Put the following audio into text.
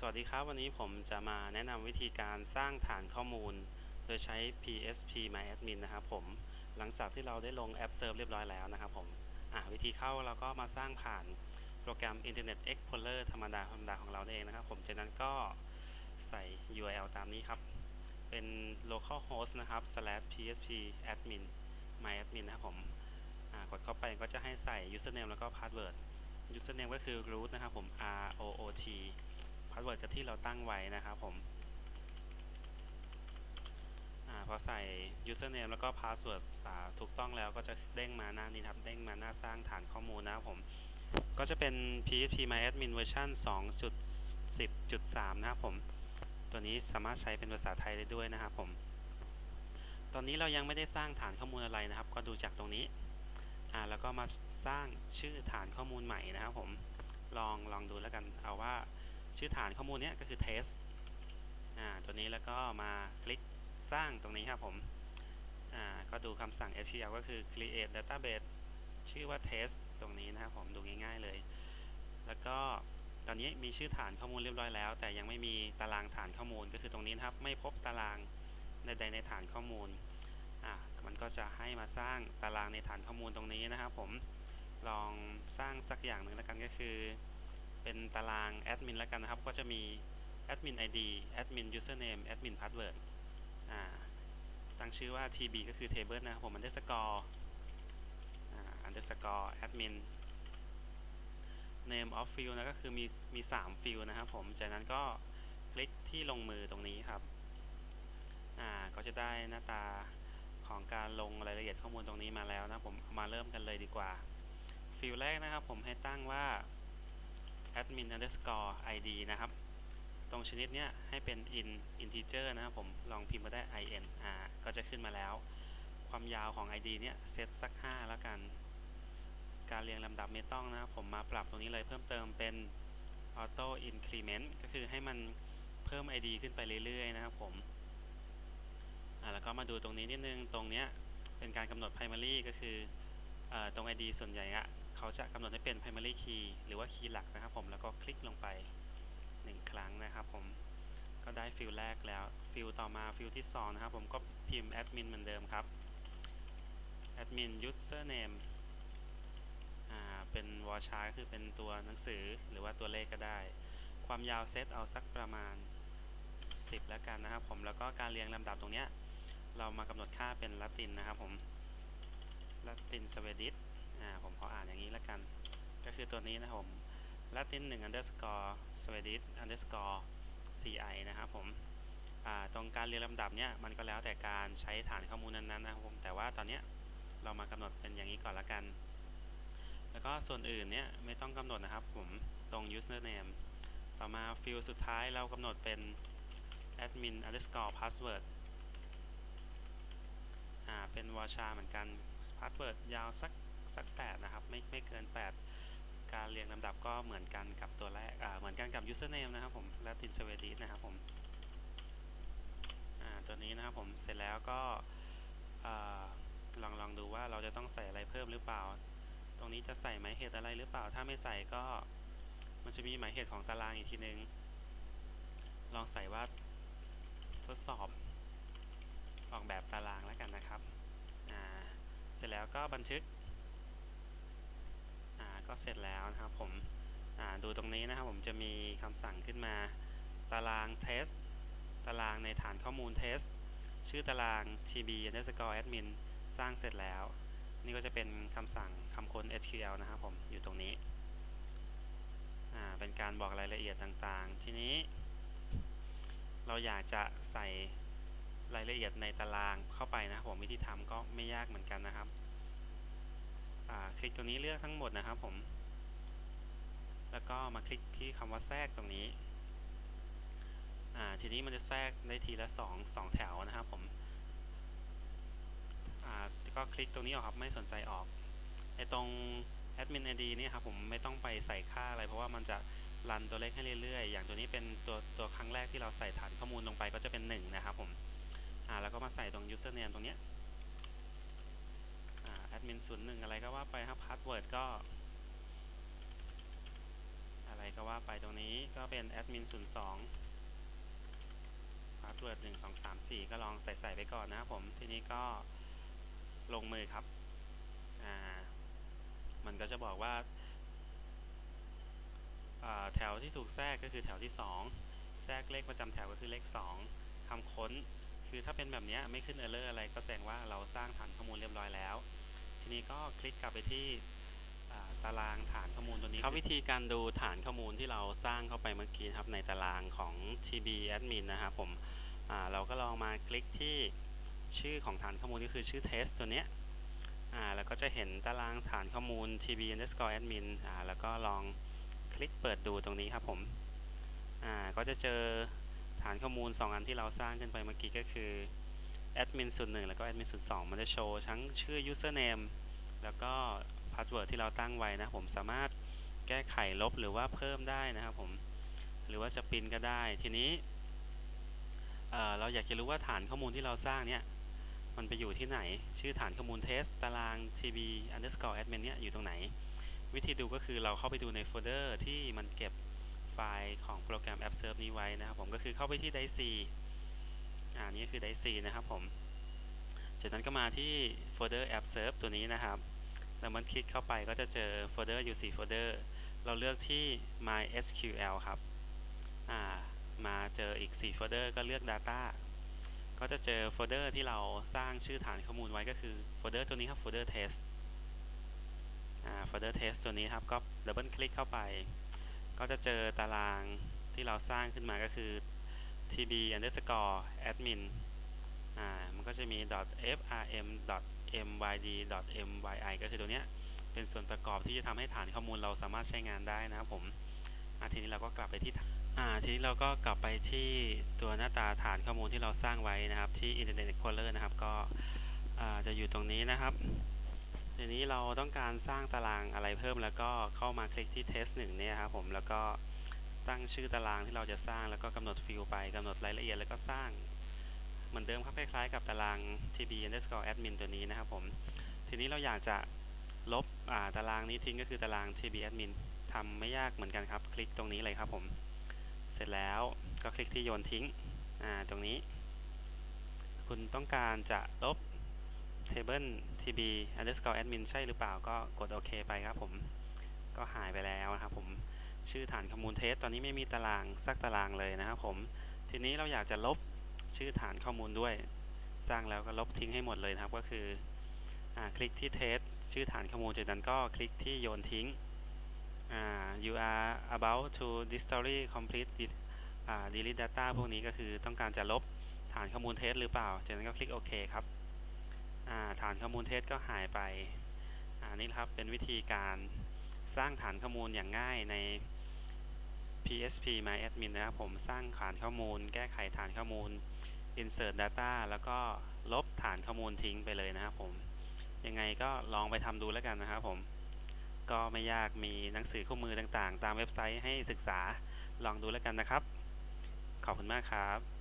สวัสดีครับ วันนี้ผมจะมาแนะนำวิธีการสร้างฐานข้อมูล โดยใช้ PSP MyAdmin นะครับผมหลังจากที่เราได้ลงแอป Serve เรียบร้อยแล้วนะครับผมวิธีเข้าเราก็มาสร้างผ่านโปรแกรม Internet Explorer ธรรมดาธรรมดาของเราเองนะครับผมจากนั้นก็ใส่ URL ตามนี้ครับ เป็น localhost นะครับ slash php admin myadmin นะครับผมกดเข้าไปก็จะให้ใส่ username แล้วก็ password username ก็คือ root นะครับผม r o o t สเวิร์ดกับที่เราตั้งไว้นะครับผมอพอใส่ username แล้วก็ password ถูกต้องแล้วก็จะเด้งมาหน้านี้ครับ เด้งมาหน้าสร้างฐานข้อมูลนะครับผม ก็จะเป็น php myadmin เวอร์ชัน2.10.3 นะครับผม ตัวนี้สามารถใช้เป็นภาษาไทยได้ด้วยนะครับผม ตอนนี้เรายังไม่ได้สร้างฐานข้อมูลอะไรนะครับ ก็ดูจากตรงนี้ อ่า แล้วก็มาสร้างชื่อฐานข้อมูลใหม่นะครับผม ลองลองดูแล้วกัน เอาว่า ชื่อฐานข้อมูลนี้ก็คือ test อ่าตัวนี้แล้วก็มาคลิกสร้างตรงนี้ครับผมอ่าก็ดูคำสั่ง SQL ก็คือ create database ชื่อว่า test ตรงนี้นะครับผมดูง่ายๆเลย แล้วก็ตอนนี้มีชื่อฐานข้อมูลเรียบร้อยแล้ว แต่ยังไม่มีตารางฐานข้อมูลก็คือตรงนี้นะครับ ไม่พบตารางใดๆในฐานข้อมูลอ่ามันก็จะให้มาสร้างตารางในฐานข้อมูลตรงนี้นะครับผมลองสร้างสักอย่างหนึ่งแล้วกันก็คือ เป็นตารางแอดมินแล้วกันนะครับ ก็จะมีแอดมิน ID แอดมิน username แอดมิน password อ่าตั้งชื่อว่า tb ก็คือ table นะครับผม underscore อ่า underscore admin name of field นะก็คือมีมี 3 field นะครับผม จากนั้นก็คลิกที่ลงมือตรงนี้ครับ อ่า ก็จะได้หน้าตาของการลงรายละเอียดข้อมูลตรงนี้มาแล้วนะผม มาเริ่มกันเลยดีกว่า ฟิลแรกนะครับผมให้ตั้งว่า admin underscore id นะครับ ตรงชนิดเนี้ยให้เป็น in integer นะครับผม ลองพิมพ์มาได้ in อ่าก็จะขึ้นมาแล้ว ความยาวของ id เนี้ยเซตสัก 5 แล้วกัน การเรียงลำดับไม่ต้องนะครับผมมาปรับตรงนี้เลยเพิ่มเติมเป็น auto increment ก็คือให้มันเพิ่ม id ขึ้นไปเรื่อย ๆ นะครับผมแล้วก็มาดูตรงนี้นิดนึง ตรงเนี้ยเป็นการกำหนด primary ก็คืออตรง id ส่วนใหญ่อะ เขาจะกำหนดให้เป็น primary key หรือว่าคีย์หลักนะครับผมแล้วก็คลิกลงไป 1 ครั้งนะครับผมก็ได้ฟิลแรกแล้วฟิลต่อมาฟิลที่ 2 นะครับ ผมก็พิมพ์ admin เหมือนเดิมครับ admin username อ่าเป็นวอชาร์คือเป็นตัวหนังสือหรือว่าตัวเลขก็ได้ ความยาวเซตเอาสักประมาณ 10 แล้วกันนะครับผมแล้วก็การเรียงลำดับตรงเนี้ยเรามากำหนดค่าเป็นละตินนะครับผมละตินสวีดิช อ่าผมขออ่านอย่างนี้แล้วกัน ก็คือตัวนี้นะครับผม latin 1 underscore swedish underscore ci นะครับผมอ่าตรงการเรียงลำดับเนี้ยมันก็แล้วแต่การใช้ฐานข้อมูลนั้นๆนะครับผมแต่ว่าตอนเนี้ยเรามากำหนดเป็นอย่างนี้ก่อนละกัน แล้วก็ส่วนอื่นเนี้ยไม่ต้องกำหนดนะครับผมตรง username ต่อมาฟิลสุดท้ายเรากำหนดเป็น admin underscore password อ่าเป็นวอชาเหมือนกัน password ยาวสัก สัก 8 นะครับ ไม่ไม่เกิน 8 การเรียงลำดับก็เหมือนกันกับตัวแรกเหมือนกันกับ username นะครับผม latin s w e d i นะครับผมตัวนี้นะครับผมเสร็จแล้วก็ลองลองดูว่าเราจะต้องใส่อะไรเพิ่มหรือเปล่า ตรงนี้จะใส่หมายเหตุอะไรหรือเปล่า ถ้าไม่ใส่ก็มันจะมีหมายเหตุของตารางอีกทีนึง ลองใส่ว่าทดสอบออกแบบตารางแล้วกันนะครับ เสร็จแล้วก็บันทึก ก็เสร็จแล้วนะครับผมดูตรงนี้นะครับผมจะมีคำสั่งขึ้นมา ตาราง test ตารางในฐานข้อมูล test ชื่อตาราง tb underscore admin สร้างเสร็จแล้ว นี่ก็จะเป็นคำสั่งคำค้น SQL นะครับผมอยู่ตรงนี้ เป็นการบอกรายละเอียดต่างๆ ทีนี้ เราอยากจะใส่รายละเอียดในตารางเข้าไปนะครับผมวิธีทำก็ไม่ยากเหมือนกันนะครับ คลิกตรงนี้เลือกทั้งหมดนะครับผม แล้วก็มาคลิกที่คำว่าแทรกตรงนี้ทีนี้มันจะแทรกได้ทีละ2 2แถวนะครับผมก็คลิกตรงนี้ออกครับไม่สนใจออกไอตรง admin id นี่ครับผมไม่ต้องไปใส่ค่าอะไร เพราะว่ามันจะรันตัวเลขให้เรื่อยๆ อย่างตัวนี้เป็นตัวตัวครั้งแรกที่เราใส่ฐานข้อมูลลงไปก็จะเป็น 1 นะครับผมอ่าแล้วก็มาใส่ตรง username ตรงเนี้ย อ่า admin ศูนย์หนึ่งอะไรก็ว่าไปครับ password ก็ อะไรก็ว่าไปตรงนี้ก็เป็นแอดมิน02พาสเวิร์ด1 2 3 4ก็ลองใส่ใส่ไปก่อนนะครับผม ทีนี้ก็ลงมือครับ อ่า มันก็จะบอกว่าแถวที่ถูกแทรกก็คือแถวที่ 2 แทรกเลขประจำแถวก็คือเลข 2คำค้น คือถ้าเป็นแบบนี้ไม่ขึ้นเออร์เลอร์อะไรก็แสดงว่าเราสร้างฐานข้อมูลเรียบร้อยแล้ว ทีนี้ก็คลิกกลับไปที่ตารางฐานข้อมูลตัวนี้ครับวิธีการดูฐานข้อมูลที่เราสร้างเข้าไปเมื่อกี้ครับในตารางของ TB admin นะครับผมเราก็ลองมาคลิกที่ชื่อของฐานข้อมูลก็คือชื่อ test ตัวเนี้ยแล้วก็จะเห็นตารางฐานข้อมูล TB underscore admin แล้วก็ลองคลิกเปิดดูตรงนี้ครับผมก็จะเจอฐานข้อมูล 2 อันที่เราสร้างขึ้นไปเมื่อกี้ก็คือ admin ศูนย์หนึ่งแล้วก็ admin ศูนย์สองมันจะโชว์ทั้งชื่อ username แล้วก็พาสเวิร์ดที่เราตั้งไว้นะผมสามารถแก้ไขลบหรือว่าเพิ่มได้นะครับผมหรือว่าจะปรินก็ได้ทีนี้เเราอยากจะรู้ว่าฐานข้อมูลที่เราสร้างเนี่ยมันไปอยู่ที่ไหน ชื่อฐานข้อมูล test ตาราง tb underscore admin เนี่ยอยู่ตรงไหน วิธีดูก็คือเราเข้าไปดูในโฟลเดอร์ที่มันเก็บไฟล์ของโปรแกรม app serve นี้ไว้นะครับผมก็คือเข้าไปที่ dice อ่านี่ก็คือ dice นะครับผม จากนั้นก็มาที่โฟลเดอร์ app serve ตัวนี้นะครับแล้วมันคลิกเข้าไปก็จะเจอโฟลเดอร์อยู่4โฟลเดอร์เราเลือกที่ mysql ครับ อ่า มาเจออีก 4 โฟลเดอร์ก็เลือก data ก็จะเจอโฟลเดอร์ที่เราสร้างชื่อฐานข้อมูลไว้ก็คือโฟลเดอร์ตัวนี้ครับโฟลเดอร์ test อ่า โฟลเดอร์ test ตัวนี้ครับ ก็ดับเบิลคลิกเข้าไป ก็จะเจอตารางที่เราสร้างขึ้นมาก็คือ tb underscore admin อ่า มันก็จะมี .frm myd myi ก็คือตัวเนี้ย เป็นส่วนประกอบที่จะทำให้ฐานข้อมูลเราสามารถใช้งานได้นะครับผมอ่าทีนี้เราก็กลับไปที่อ่าทีนี้เราก็กลับไปที่ตัวหน้าตาฐานข้อมูลที่เราสร้างไว้นะครับ ที่ Internet Explorer นะครับ ก็อ่าจะอยู่ตรงนี้นะครับ ทีนี้เราต้องการสร้างตารางอะไรเพิ่มแล้วก็เข้ามาคลิกที่ test 1เนี่ยครับผม แล้วก็ ตั้งชื่อตารางที่เราจะสร้างแล้วก็กำหนดฟิลไปกำหนดรายละเอียดแล้วก็สร้างเหมือนเดิมครับคล้ายๆกับตาราง tb underscore admin ตัวนี้นะครับผมทีนี้เราอยากจะลบาตารางนี้ทิ้งก็คือตาราง tb admin ทำไม่ยากเหมือนกันครับ คลิกตรงนี้เลยครับผม เสร็จแล้วก็คลิกที่โยนทิ้งตรงนี้ คุณต้องการจะลบ table tb underscore admin ใช่หรือเปล่าก็กดโอเคไปครับผม ก็หายไปแล้วนะครับผม ชื่อฐานข้อมูลเทสตอนนี้ไม่มีตารางสักตารางเลยนะครับผม ทีนี้เราอยากจะลบชื่อฐานข้อมูลด้วย สร้างแล้วก็ลบทิ้งให้หมดเลยนะครับ ก็คืออคลิกที่เทสชื่อฐานข้อมูลจากนั้นก็คลิกที่โยนทิ้ง you are about to history complete delete data พวกนี้ก็คือต้องการจะลบฐานข้อมูลเทสหรือเปล่า จากนั้นก็คลิกโอเคครับฐานข้อมูลเทสก็หายไปอ่านี่ครับเป็นวิธีการสร้างฐานข้อมูลอย่างง่ายใน PSP MyAdmin นะครับผมสร้างฐานข้อมูล แก้ไขฐานข้อมูล insert data แล้วก็ลบฐานข้อมูลทิ้งไปเลยนะครับผม ยังไงก็ลองไปทำดูแล้วกันนะครับผม ก็ไม่ยากมีหนังสือข้อมือต่างๆ ตามเว็บไซต์ให้ศึกษาลองดูแล้วกันนะครับ ขอบคุณมากครับ